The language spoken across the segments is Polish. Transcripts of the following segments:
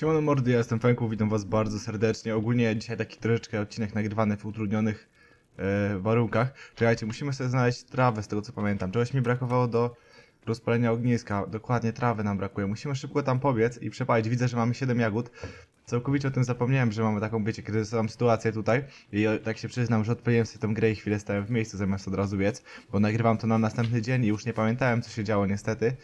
Siemano mordy, ja jestem Fenku, witam was bardzo serdecznie. Ogólnie dzisiaj taki troszeczkę odcinek nagrywany w utrudnionych e, warunkach. Czekajcie, musimy sobie znaleźć trawę z tego co pamiętam. Czegoś mi brakowało do rozpalenia ogniska. Dokładnie trawy nam brakuje. Musimy szybko tam pobiec i przepalić. Widzę, że mamy 7 jagód. Całkowicie o tym zapomniałem, że mamy taką, wiecie, kryzysową sytuację tutaj. I tak się przyznam, że odpaliłem sobie tę grę i chwilę stałem w miejscu zamiast od razu biec. Bo nagrywam to na następny dzień i już nie pamiętałem co się działo niestety.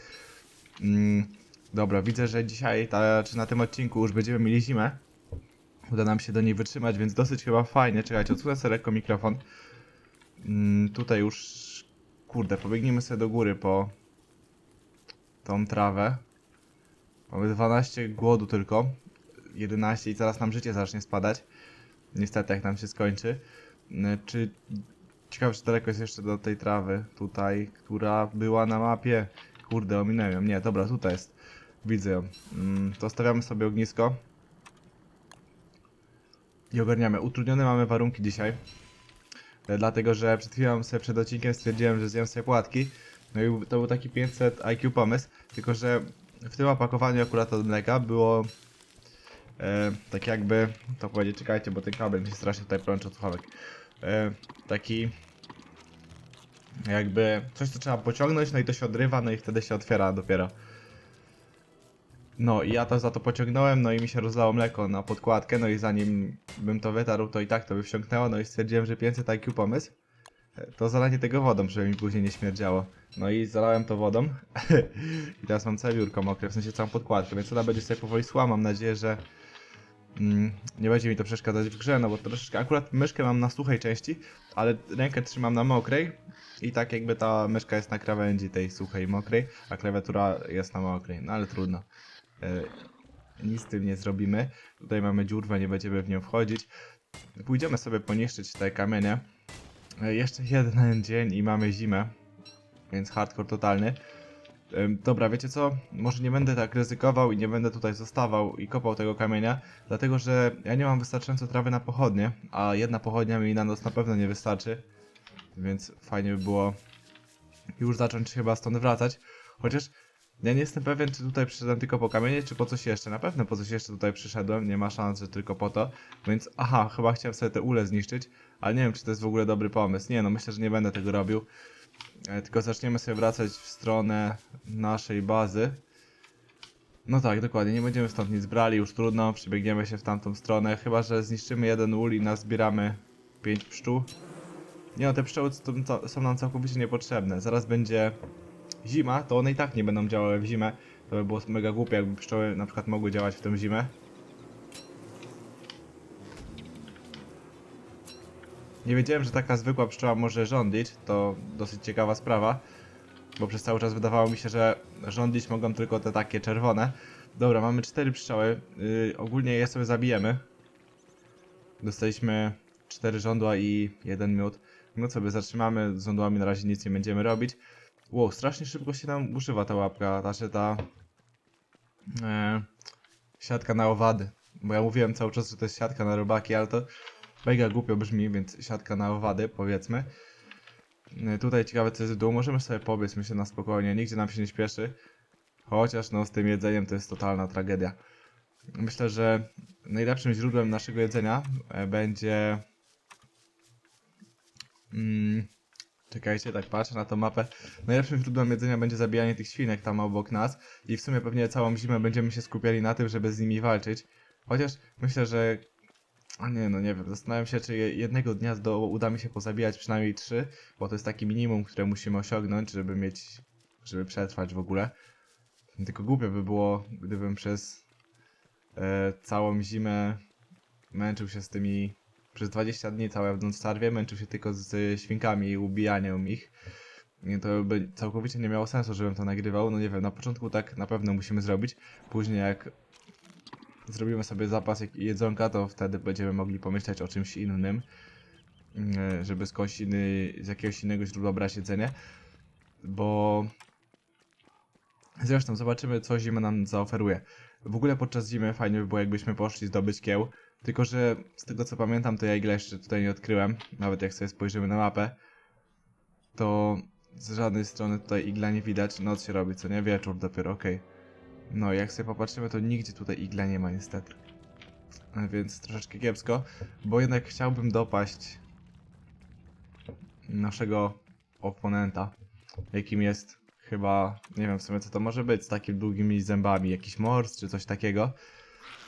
Mm, dobra, widzę, że dzisiaj, ta, czy na tym odcinku już będziemy mieli zimę. Uda nam się do niej wytrzymać, więc dosyć chyba fajnie. Czekajcie, odsunę sobie lekko mikrofon. Mm, tutaj już, kurde, pobiegniemy sobie do góry po tą trawę. Mamy 12 głodu tylko. 11 i zaraz nam życie zacznie spadać. Niestety, jak nam się skończy. Mm, Czy ciekawe, czy daleko jest jeszcze do tej trawy tutaj, która była na mapie. Kurde, ominąłem ją. Nie, dobra, tutaj jest. Widzę ją. Mm, to stawiamy sobie ognisko. I ogarniamy. Utrudnione mamy warunki dzisiaj. E, Dlatego, że przed chwilą sobie przed odcinkiem stwierdziłem, że zjem sobie płatki. No i to był taki 500 IQ pomysł. Tylko, że w tym opakowaniu akurat od mleka było e, tak jakby, to powiedzieć, czekajcie, bo ten kabel mi się strasznie tutaj plącze od słuchawek. E, taki jakby coś, co trzeba pociągnąć, no i to się odrywa, no i wtedy się otwiera dopiero. No i ja to za to pociągnąłem, no i mi się rozlało mleko na podkładkę, no i zanim bym to wytarł, to i tak to by wsiąknęło, no i stwierdziłem, że 500 IQ pomysł. To zalanie tego wodą, żeby mi później nie śmierdziało. No i zalałem to wodą. I teraz mam całe biurko mokre, w sensie całą podkładkę, więc ona będzie sobie powoli szła. Mam nadzieję, że mm, nie będzie mi to przeszkadzać w grze, no bo troszeczkę akurat myszkę mam na suchej części, ale rękę trzymam na mokrej i tak jakby ta myszka jest na krawędzi tej suchej, mokrej, a klawiatura jest na mokrej, no ale trudno. E, nic z tym nie zrobimy. Tutaj mamy dziurwę, nie będziemy w nią wchodzić. Pójdziemy sobie poniszczyć te kamienie. E, jeszcze jeden dzień i mamy zimę, więc hardcore totalny. Em, Dobra, wiecie co? Może nie będę tak ryzykował i nie będę tutaj zostawał i kopał tego kamienia, dlatego że ja nie mam wystarczająco trawy na pochodnie, a jedna pochodnia mi na noc na pewno nie wystarczy, więc fajnie by było już zacząć chyba stąd wracać. Chociaż ja nie jestem pewien, czy tutaj przyszedłem tylko po kamienie, czy po coś jeszcze. Na pewno po coś jeszcze tutaj przyszedłem, nie ma szans, że tylko po to. Więc aha, chyba chciałem sobie te ule zniszczyć, ale nie wiem, czy to jest w ogóle dobry pomysł. Nie, no myślę, że nie będę tego robił. E, tylko zaczniemy sobie wracać w stronę naszej bazy. No tak, dokładnie, nie będziemy stąd nic brali, już trudno, przebiegniemy się w tamtą stronę, chyba że zniszczymy jeden ul i nazbieramy 5 pszczół. Nie no, te pszczoły są, nam całkowicie niepotrzebne. Zaraz będzie zima, to one i tak nie będą działały w zimę. To by było mega głupie, jakby pszczoły na przykład mogły działać w tę zimę. Nie wiedziałem, że taka zwykła pszczoła może rządzić, to dosyć ciekawa sprawa. Bo przez cały czas wydawało mi się, że rządzić mogą tylko te takie czerwone. Dobra, mamy cztery pszczoły. Yy, ogólnie je sobie zabijemy. Dostaliśmy cztery żądła i jeden miód. No sobie zatrzymamy, z żądłami na razie nic nie będziemy robić. Wow, strasznie szybko się nam używa ta łapka, znaczy ta e, siatka na owady. Bo ja mówiłem cały czas, że to jest siatka na robaki, ale to mega głupio brzmi, więc siatka na owady, powiedzmy. E, tutaj ciekawe co jest w dół, możemy sobie pobiec, myślę na spokojnie, nigdzie nam się nie śpieszy. Chociaż no z tym jedzeniem to jest totalna tragedia. Myślę, że najlepszym źródłem naszego jedzenia e, będzie... Mm, czekajcie, tak patrzę na tą mapę. Najlepszym źródłem jedzenia będzie zabijanie tych świnek tam obok nas i w sumie pewnie całą zimę będziemy się skupiali na tym, żeby z nimi walczyć. Chociaż myślę, że... A nie, no nie wiem, zastanawiam się, czy je- jednego dnia do, uda mi się pozabijać przynajmniej trzy, bo to jest taki minimum, które musimy osiągnąć, żeby mieć... żeby przetrwać w ogóle. Tylko głupio by było, gdybym przez e, całą zimę męczył się z tymi... Przez 20 dni całe w Nonstarwie męczył się tylko z świnkami i ubijaniem ich. Nie, to by całkowicie nie miało sensu, żebym to nagrywał. No nie wiem, na początku tak na pewno musimy zrobić. Później jak zrobimy sobie zapas jedzonka, to wtedy będziemy mogli pomyśleć o czymś innym. e, Żeby skądś inny, z jakiegoś innego źródła brać jedzenie. Bo Zresztą zobaczymy, co zima nam zaoferuje. W ogóle podczas zimy fajnie by było, jakbyśmy poszli zdobyć kieł. Tylko, że z tego co pamiętam, to ja igla jeszcze tutaj nie odkryłem. Nawet jak sobie spojrzymy na mapę, to z żadnej strony tutaj igla nie widać. Noc się robi, co nie? Wieczór dopiero, okej. No, jak sobie popatrzymy, to nigdzie tutaj igla nie ma niestety. Więc troszeczkę kiepsko, bo jednak chciałbym dopaść naszego oponenta, jakim jest chyba, nie wiem w sumie co to może być, z takimi długimi zębami, jakiś mors czy coś takiego.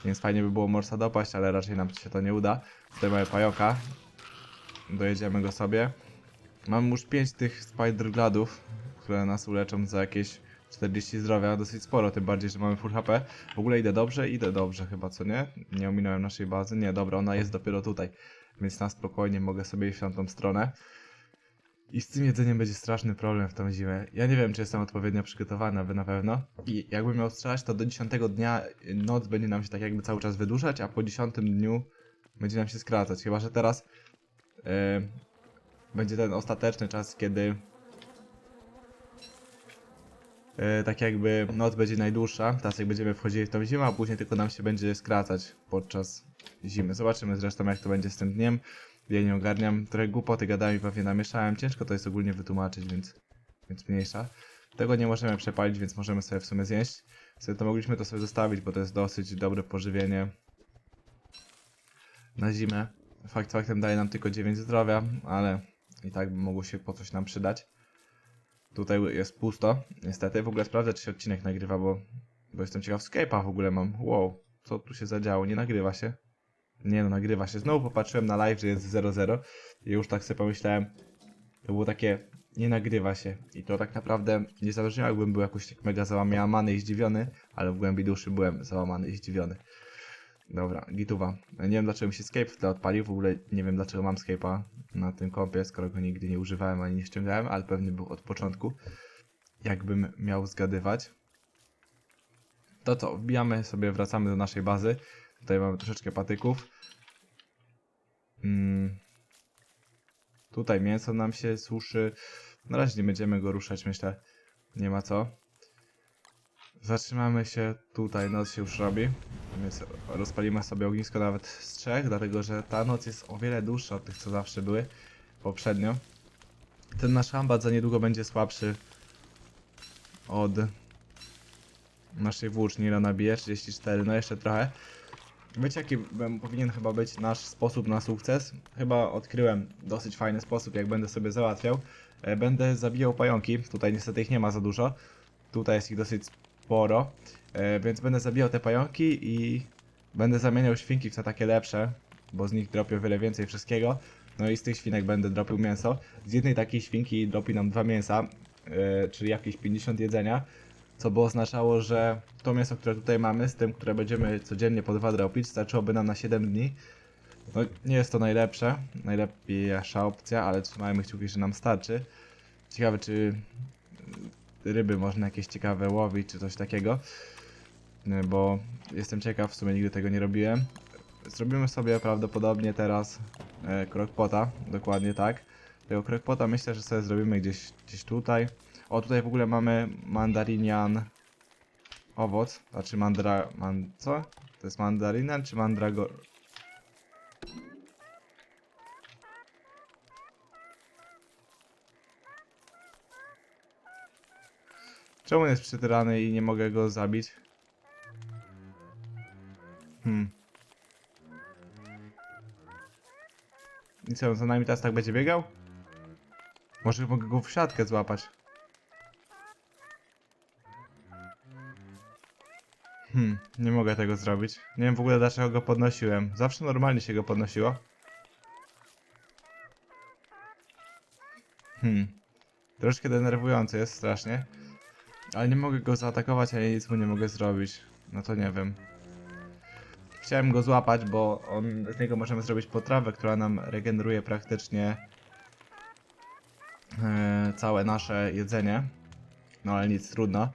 Więc fajnie by było morsa dopaść, ale raczej nam się to nie uda. Tutaj mamy pajoka, dojedziemy go sobie. Mam już 5 tych spider gladów, które nas uleczą za jakieś 40 zdrowia, dosyć sporo, tym bardziej, że mamy full HP. W ogóle idę dobrze, idę dobrze chyba, co nie? Nie ominąłem naszej bazy, nie, dobra, ona jest dopiero tutaj, więc na spokojnie mogę sobie iść w tamtą stronę. I z tym jedzeniem będzie straszny problem w tą zimę. Ja nie wiem, czy jestem odpowiednio przygotowany, wy na pewno. I jakbym miał strzelać, to do 10 dnia noc będzie nam się tak jakby cały czas wydłużać, a po 10 dniu będzie nam się skracać. Chyba, że teraz e, będzie ten ostateczny czas, kiedy e, tak jakby noc będzie najdłuższa. Teraz jak będziemy wchodzili w tą zimę, a później tylko nam się będzie skracać podczas zimy. Zobaczymy zresztą jak to będzie z tym dniem. Ja nie ogarniam, trochę głupoty gadami pewnie namieszałem. Ciężko to jest ogólnie wytłumaczyć, więc, więc mniejsza. Tego nie możemy przepalić, więc możemy sobie w sumie zjeść. Sobie to mogliśmy to sobie zostawić, bo to jest dosyć dobre pożywienie na zimę. Fakt faktem daje nam tylko 9 zdrowia, ale i tak by mogło się po coś nam przydać. Tutaj jest pusto, niestety. W ogóle sprawdzę, czy się odcinek nagrywa, bo, bo jestem ciekaw. Skype'a w ogóle mam. Wow, co tu się zadziało? Nie nagrywa się. Nie no, nagrywa się. Znowu popatrzyłem na live, że jest 0-0 i już tak sobie pomyślałem, to było takie, nie nagrywa się. I to tak naprawdę nie zależy jakbym był jakoś tak mega załamany i zdziwiony, ale w głębi duszy byłem załamany i zdziwiony. Dobra, gituwa. Nie wiem dlaczego mi się Skype w tle odpalił, w ogóle nie wiem dlaczego mam Skype'a na tym kompie, skoro go nigdy nie używałem ani nie ściągałem, ale pewnie był od początku. Jakbym miał zgadywać. To co, wbijamy sobie, wracamy do naszej bazy. Tutaj mamy troszeczkę patyków. Mm. Tutaj mięso nam się suszy. Na razie nie będziemy go ruszać, myślę. Nie ma co. Zatrzymamy się tutaj, noc się już robi. Więc rozpalimy sobie ognisko nawet z trzech, dlatego że ta noc jest o wiele dłuższa od tych, co zawsze były poprzednio. Ten nasz hambat za niedługo będzie słabszy od naszej włóczni, ile nabije, 34, no jeszcze trochę. Wiecie jaki powinien chyba być nasz sposób na sukces? Chyba odkryłem dosyć fajny sposób, jak będę sobie załatwiał. E, Będę zabijał pająki, tutaj niestety ich nie ma za dużo. Tutaj jest ich dosyć sporo, e, więc będę zabijał te pająki i będę zamieniał świnki w te takie lepsze, bo z nich dropię o wiele więcej wszystkiego. No i z tych świnek będę dropił mięso. Z jednej takiej świnki dropi nam dwa mięsa, e, czyli jakieś 50 jedzenia co by oznaczało, że to mięso, które tutaj mamy, z tym, które będziemy codziennie po dwa dropić, starczyłoby nam na 7 dni. No, nie jest to najlepsze, najlepsza opcja, ale trzymajmy kciuki, że nam starczy. Ciekawe, czy ryby można jakieś ciekawe łowić, czy coś takiego, bo jestem ciekaw, w sumie nigdy tego nie robiłem. Zrobimy sobie prawdopodobnie teraz e, crockpota, dokładnie tak. Tego crockpota myślę, że sobie zrobimy gdzieś, gdzieś tutaj. O, tutaj w ogóle mamy mandarinian owoc, znaczy mandra... Man, co? To jest mandarinian czy mandragor? Czemu jest przytyrany i nie mogę go zabić? Hmm. I co, za nami teraz tak będzie biegał? Może mogę go w siatkę złapać. Hmm, nie mogę tego zrobić. Nie wiem w ogóle dlaczego go podnosiłem. Zawsze normalnie się go podnosiło. Hmm. Troszkę denerwujące jest strasznie. Ale nie mogę go zaatakować, a ja nic mu nie mogę zrobić. No to nie wiem. Chciałem go złapać, bo on, z niego możemy zrobić potrawę, która nam regeneruje praktycznie e, całe nasze jedzenie. No ale nic, trudno.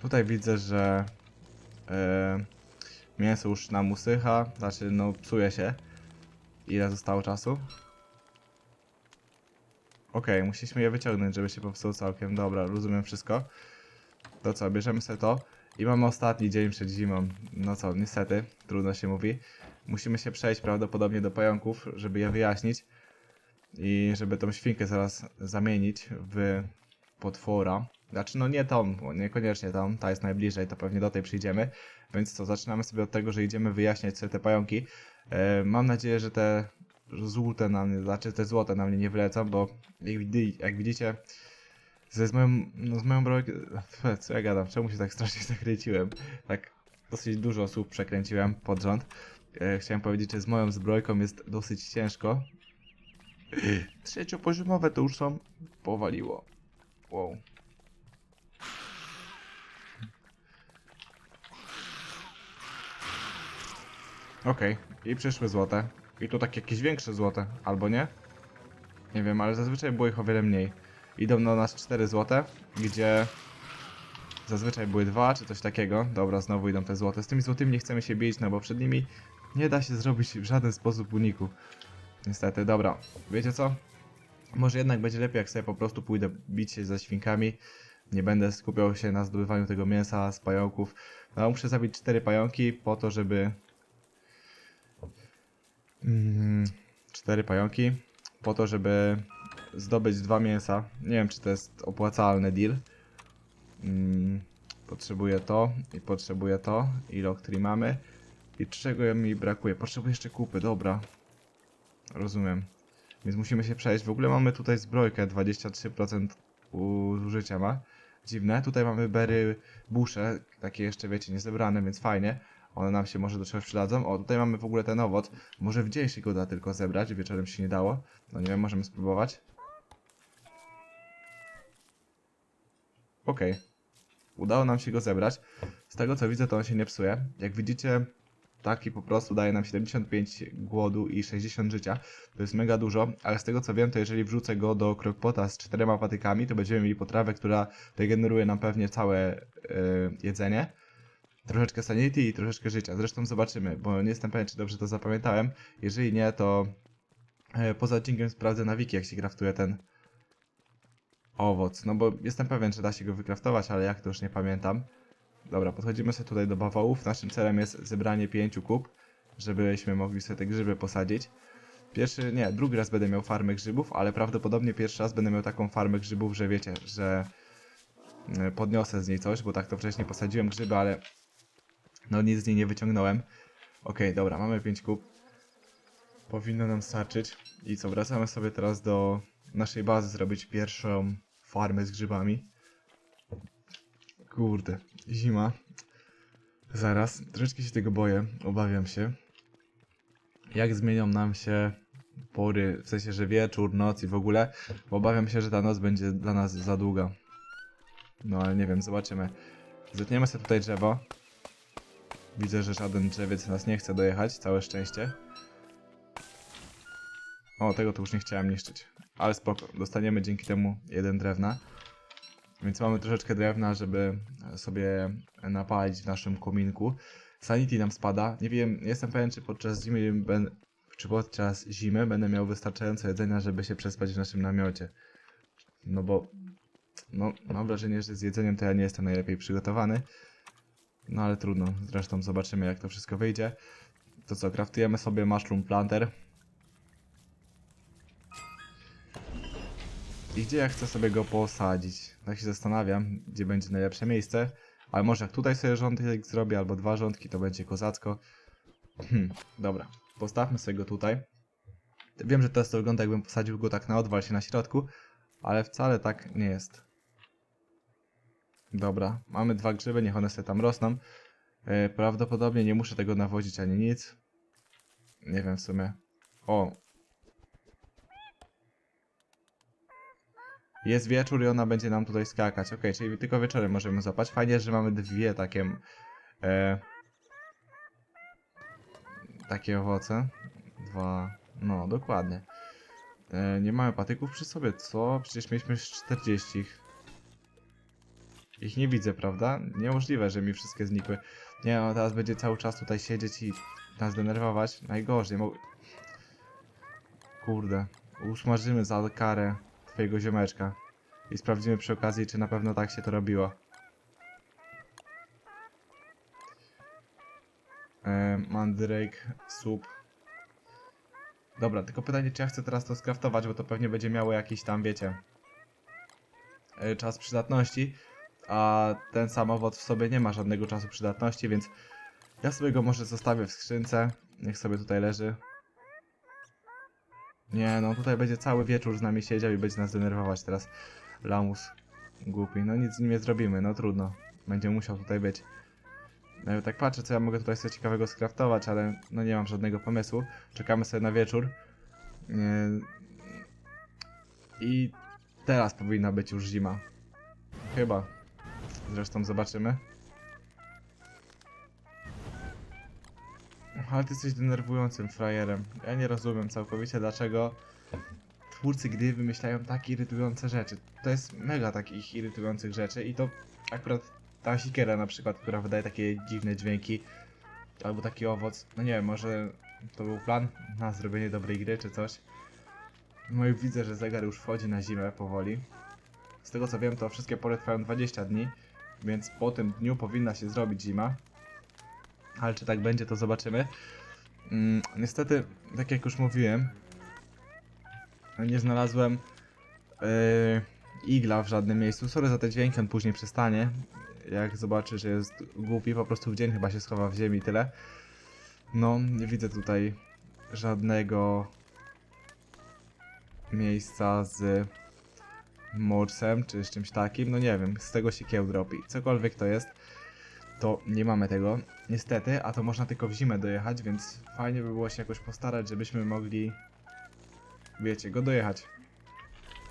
Tutaj widzę, że mięso już nam usycha, znaczy no psuje się. Ile zostało czasu? Okej, musieliśmy je wyciągnąć, żeby się popsuło całkiem. Dobra, rozumiem wszystko. To co, bierzemy sobie to. I mamy ostatni dzień przed zimą. No co, niestety, trudno się mówi. Musimy się przejść prawdopodobnie do pająków, żeby je wyjaśnić. I żeby tą świnkę zaraz zamienić w potwora. Znaczy, no nie tą, bo niekoniecznie tą, ta jest najbliżej, to pewnie do tej przyjdziemy. Więc co, zaczynamy sobie od tego, że idziemy wyjaśniać sobie te pająki. E, mam nadzieję, że te żółte na mnie, znaczy te złote na mnie nie wlecą, bo jak, widzicie, ze z moją, no z moją brojką, co ja gadam, czemu się tak strasznie zakręciłem? Tak dosyć dużo osób przekręciłem pod rząd. E, chciałem powiedzieć, że z moją zbrojką jest dosyć ciężko. Trzeciopoziomowe to już są, powaliło. Wow. Okej, i przyszły złote. I tu tak jakieś większe złote, albo nie? Nie wiem, ale zazwyczaj było ich o wiele mniej. Idą do nas 4 złote, gdzie zazwyczaj były dwa czy coś takiego. Dobra, znowu idą te złote. Z tymi złotymi nie chcemy się bić, no bo przed nimi nie da się zrobić w żaden sposób uniku. Niestety, dobra. Wiecie co? Może jednak będzie lepiej, jak sobie po prostu pójdę bić się ze świnkami. Nie będę skupiał się na zdobywaniu tego mięsa z pająków. No, muszę zabić cztery pająki po to, żeby... Mm, cztery pająki po to, żeby zdobyć dwa mięsa. Nie wiem, czy to jest opłacalny deal. Mm, potrzebuję to i potrzebuję to. I Locktri mamy. I czego mi brakuje? Potrzebuję jeszcze kupy, dobra. Rozumiem. Więc musimy się przejść. W ogóle mamy tutaj zbrojkę 23% użycia ma. Dziwne. Tutaj mamy bery busze, takie jeszcze wiecie, niezebrane, więc fajnie. One nam się może do czegoś przydadzą. O, tutaj mamy w ogóle ten owoc. Może w dzień się go da tylko zebrać, wieczorem się nie dało. No nie wiem, możemy spróbować. Okej. Udało nam się go zebrać. Z tego co widzę, to on się nie psuje. Jak widzicie, taki po prostu daje nam 75 głodu i 60 życia. To jest mega dużo, ale z tego co wiem, to jeżeli wrzucę go do crockpota z czterema patykami, to będziemy mieli potrawę, która regeneruje nam pewnie całe e, jedzenie. Troszeczkę sanity i troszeczkę życia. Zresztą zobaczymy, bo nie jestem pewien, czy dobrze to zapamiętałem. Jeżeli nie, to e, poza odcinkiem sprawdzę na wiki, jak się kraftuje ten owoc. No bo jestem pewien, że da się go wykraftować, ale jak to już nie pamiętam. Dobra, podchodzimy sobie tutaj do bawołów. Naszym celem jest zebranie pięciu kup, żebyśmy mogli sobie te grzyby posadzić. Pierwszy, nie, drugi raz będę miał farmę grzybów, ale prawdopodobnie pierwszy raz będę miał taką farmę grzybów, że wiecie, że e, podniosę z niej coś, bo tak to wcześniej posadziłem grzyby, ale no nic z niej nie wyciągnąłem. Okej, dobra, mamy 5 kup. Powinno nam starczyć. I co, wracamy sobie teraz do naszej bazy, zrobić pierwszą farmę z grzybami. Kurde, zima. Zaraz, troszeczkę się tego boję, obawiam się. Jak zmienią nam się pory, w sensie, że wieczór, noc i w ogóle, bo obawiam się, że ta noc będzie dla nas za długa. No ale nie wiem, zobaczymy. Zetniemy sobie tutaj drzewo. Widzę, że żaden drzewiec nas nie chce dojechać, całe szczęście. O, tego to już nie chciałem niszczyć. Ale spoko, dostaniemy dzięki temu jeden drewna. Więc mamy troszeczkę drewna, żeby sobie napalić w naszym kominku. Sanity nam spada. Nie wiem, jestem pewien, czy podczas zimy, ben, czy podczas zimy będę miał wystarczająco jedzenia, żeby się przespać w naszym namiocie. No bo, no, mam wrażenie, że z jedzeniem to ja nie jestem najlepiej przygotowany. No ale trudno, zresztą zobaczymy jak to wszystko wyjdzie. To co, kraftujemy sobie mushroom planter. I gdzie ja chcę sobie go posadzić? Tak się zastanawiam, gdzie będzie najlepsze miejsce. Ale może jak tutaj sobie rządek zrobię, albo dwa rządki, to będzie kozacko. Hmm, dobra, postawmy sobie go tutaj. Wiem, że teraz to wygląda jakbym posadził go tak na odwal się na środku, ale wcale tak nie jest. Dobra, mamy dwa grzyby, niech one sobie tam rosną. E, prawdopodobnie nie muszę tego nawozić ani nic. Nie wiem w sumie. O. Jest wieczór i ona będzie nam tutaj skakać. Ok, czyli tylko wieczorem możemy złapać. Fajnie, że mamy dwie takie... E, takie owoce. Dwa... No, dokładnie. E, nie mamy patyków przy sobie, co? Przecież mieliśmy już 40. Ich- Ich nie widzę, prawda? Niemożliwe, że mi wszystkie znikły. Nie, no teraz będzie cały czas tutaj siedzieć i nas denerwować. Najgorzej, mo... Kurde. Usmażymy za karę twojego ziomeczka. I sprawdzimy przy okazji, czy na pewno tak się to robiło. E, Mandrake, soup. Dobra, tylko pytanie, czy ja chcę teraz to skraftować, bo to pewnie będzie miało jakiś tam, wiecie... e, czas przydatności, a ten sam owoc w sobie nie ma żadnego czasu przydatności, więc ja sobie go może zostawię w skrzynce. Niech sobie tutaj leży. Nie, no tutaj będzie cały wieczór z nami siedział i będzie nas denerwować teraz. Lamus głupi. No nic z nim nie zrobimy, no trudno. Będzie musiał tutaj być. No ja tak patrzę, co ja mogę tutaj sobie ciekawego skraftować, ale no nie mam żadnego pomysłu. Czekamy sobie na wieczór. Yy, I teraz powinna być już zima. Chyba. Zresztą zobaczymy. Ale ty jesteś denerwującym frajerem. Ja nie rozumiem całkowicie dlaczego twórcy gry wymyślają tak irytujące rzeczy. To jest mega takich irytujących rzeczy i to akurat ta siekiera na przykład, która wydaje takie dziwne dźwięki, albo taki owoc, no nie wiem, może to był plan na zrobienie dobrej gry czy coś. No i widzę, że zegar już wchodzi na zimę powoli. Z tego co wiem, to wszystkie pory trwają 20 dni, więc po tym dniu powinna się zrobić zima. Ale czy tak będzie, to zobaczymy. Mm, niestety, tak jak już mówiłem, nie znalazłem yy, igla w żadnym miejscu. Sorry za te dźwięki, on później przestanie. Jak zobaczy, że jest głupi, po prostu w dzień chyba się schowa w ziemi i tyle. No, nie widzę tutaj żadnego miejsca z morsem, czy z czymś takim. No nie wiem, z tego się kieł dropi. Cokolwiek to jest, to nie mamy tego. Niestety, a to można tylko w zimę dojechać, więc fajnie by było się jakoś postarać, żebyśmy mogli wiecie, go dojechać.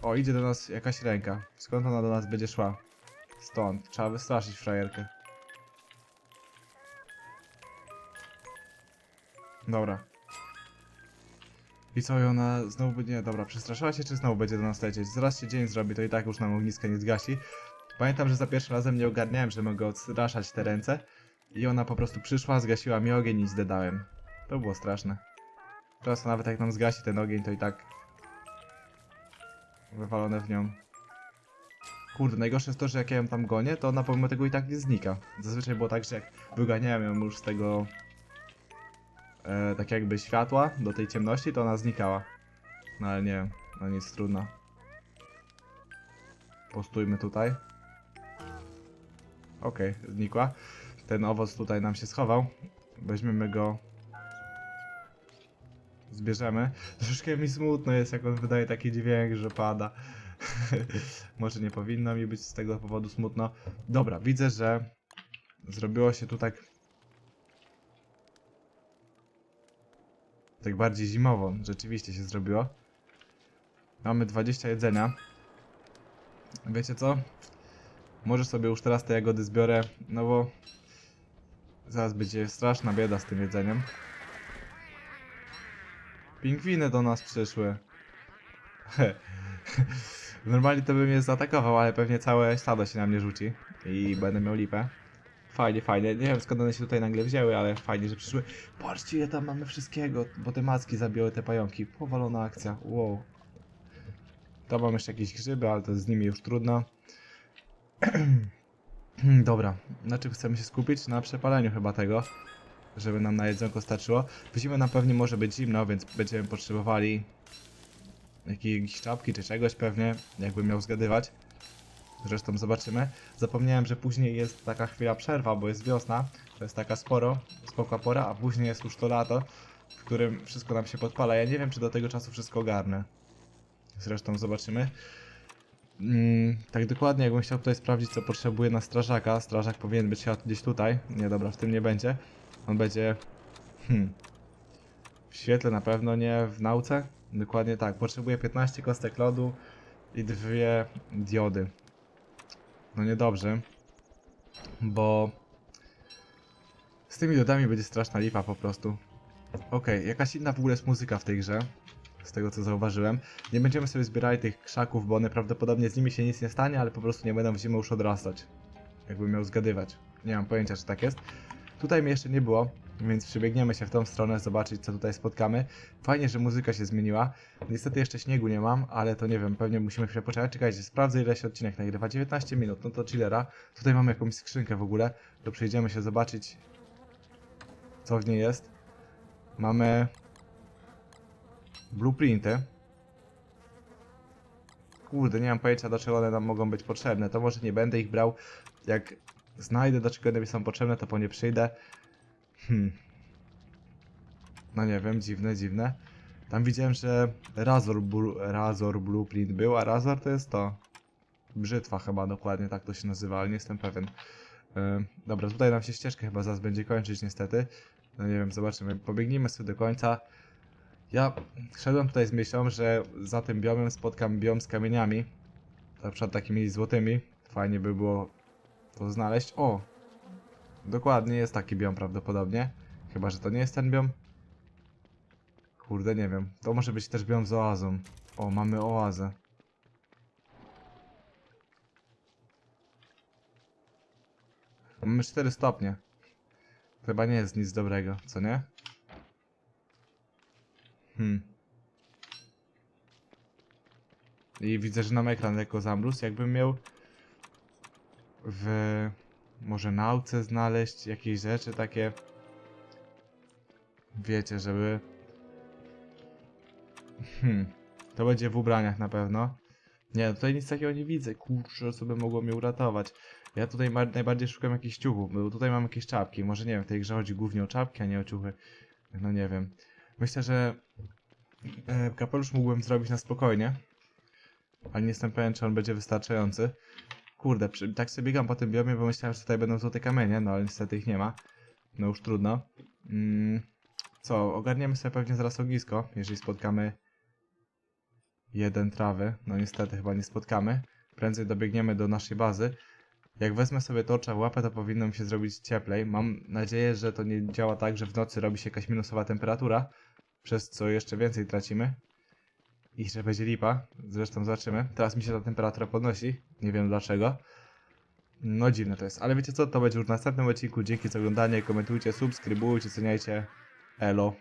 O, idzie do nas jakaś ręka. Skąd ona do nas będzie szła? Stąd. Trzeba wystraszyć frajerkę. Dobra. I co, i ona znowu będzie... Nie, dobra, przestraszyła się, czy znowu będzie do nas lecieć? Zaraz się dzień zrobi, to i tak już nam ogniska nie zgasi. Pamiętam, że za pierwszym razem nie ogarniałem, że mogę odstraszać te ręce. I ona po prostu przyszła, zgasiła mi ogień i zdedałem. To było straszne. Teraz nawet jak nam zgasi ten ogień, to i tak wywalone w nią. Kurde, najgorsze jest to, że jak ja ją tam gonię, to ona pomimo tego i tak nie znika. Zazwyczaj było tak, że jak wyganiałem ją już z tego e, tak jakby światła do tej ciemności, to ona znikała. No ale nie, no nic trudno. Postójmy tutaj. Okej, znikła. Ten owoc tutaj nam się schował. Weźmiemy go zbierzemy. Troszeczkę mi smutno jest, jak on wydaje taki dźwięk, że pada. Może nie powinno mi być z tego powodu smutno. Dobra, widzę, że zrobiło się tu tak... Tak bardziej zimowo. Rzeczywiście się zrobiło. Mamy 20 jedzenia. Wiecie co? Może sobie już teraz te jagody zbiorę, no bo... Zaraz będzie straszna bieda z tym jedzeniem. Pingwiny do nas przyszły. Normalnie to bym je zaatakował, ale pewnie całe stado się na mnie rzuci. I będę miał lipę. Fajnie, fajnie. Nie wiem skąd one się tutaj nagle wzięły, ale fajnie, że przyszły. Patrzcie, ile tam mamy wszystkiego, bo te macki zabiły te pająki. Powalona akcja, wow. To mam jeszcze jakieś grzyby, ale to z nimi już trudno. Dobra, na czym chcemy się skupić? Na przepaleniu chyba tego żeby nam na jedzonko starczyło. W zimę nam pewnie może być zimno, więc będziemy potrzebowali jakiejś czapki czy czegoś pewnie, jakbym miał zgadywać. Zresztą zobaczymy. Zapomniałem, że później jest taka chwila przerwa, bo jest wiosna. To jest taka sporo, spokła pora, a później jest już to lato, w którym wszystko nam się podpala. Ja nie wiem, czy do tego czasu wszystko ogarnę. Zresztą zobaczymy. Mm, tak dokładnie, jakbym chciał tutaj sprawdzić, co potrzebuje na strażaka. Strażak powinien być chyba gdzieś tutaj. Nie, dobra, w tym nie będzie. On będzie. Hmm. W świetle na pewno nie, w nauce? Dokładnie tak. Potrzebuje 15 kostek lodu i dwie diody. No niedobrze. Bo z tymi diodami będzie straszna lipa po prostu. Okej, jakaś inna w ogóle jest muzyka w tej grze. Z tego co zauważyłem. Nie będziemy sobie zbierali tych krzaków, bo one prawdopodobnie z nimi się nic nie stanie, ale po prostu nie będą w zimę już odrastać. Jakbym miał zgadywać. Nie mam pojęcia, czy tak jest. Tutaj mnie jeszcze nie było, więc przybiegniemy się w tą stronę, zobaczyć co tutaj spotkamy. Fajnie, że muzyka się zmieniła. Niestety jeszcze śniegu nie mam, ale to nie wiem, pewnie musimy chwilę poczekać. Czekajcie, sprawdzę ile się odcinek nagrywa. 19 minut, no to chillera. Tutaj mamy jakąś skrzynkę w ogóle, to przejdziemy się zobaczyć co w niej jest. Mamy blueprinty. kurde, nie mam pojęcia do czego one nam mogą być potrzebne. To może nie będę ich brał. Jak znajdę do czego one mi są potrzebne, to po nie przyjdę. Hmm. No nie wiem, dziwne, dziwne. Tam widziałem, że Razor, Blu- Razor Blueprint był, a Razor to jest to. Brzytwa chyba dokładnie tak to się nazywa, ale nie jestem pewien. Yy, dobra, tutaj nam się ścieżka chyba zaraz będzie kończyć niestety. No nie wiem, zobaczymy. Pobiegnijmy sobie do końca. Ja szedłem tutaj z myślą, że za tym biomem spotkam biom z kamieniami. Na przykład takimi złotymi. Fajnie by było to znaleźć. O! Dokładnie, jest taki biom prawdopodobnie. Chyba, że to nie jest ten biom. Kurde, nie wiem. To może być też biom z oazą. O, mamy oazę. Mamy 4 stopnie. Chyba nie jest nic dobrego, co nie? Hmm. I widzę, że nam ekran lekko zamrósł. Jakbym miał w może nauce znaleźć jakieś rzeczy takie. Wiecie, żeby. Hmm. To będzie w ubraniach na pewno. Nie, tutaj nic takiego nie widzę. Kurczę, co by mogło mnie uratować. Ja tutaj najbardziej szukam jakichś ciuchów, bo tutaj mam jakieś czapki. Może nie wiem, w tej grze chodzi głównie o czapki, a nie o ciuchy. No nie wiem. Myślę, że e, kapelusz mógłbym zrobić na spokojnie. Ale nie jestem pewien, czy on będzie wystarczający. Kurde, przy, tak sobie biegam po tym biomie, bo myślałem, że tutaj będą złote kamienie, no ale niestety ich nie ma. No już trudno. Mm, co, ogarniemy sobie pewnie zaraz ognisko, jeżeli spotkamy jeden trawy. No niestety chyba nie spotkamy. Prędzej dobiegniemy do naszej bazy. Jak wezmę sobie torcza w łapę, to powinno mi się zrobić cieplej. Mam nadzieję, że to nie działa tak, że w nocy robi się jakaś minusowa temperatura, przez co jeszcze więcej tracimy. I że będzie lipa. Zresztą zobaczymy. Teraz mi się ta temperatura podnosi. Nie wiem dlaczego. No dziwne to jest. Ale wiecie co? To będzie już w następnym odcinku. Dzięki za oglądanie. Komentujcie, subskrybujcie, ceniajcie. Elo.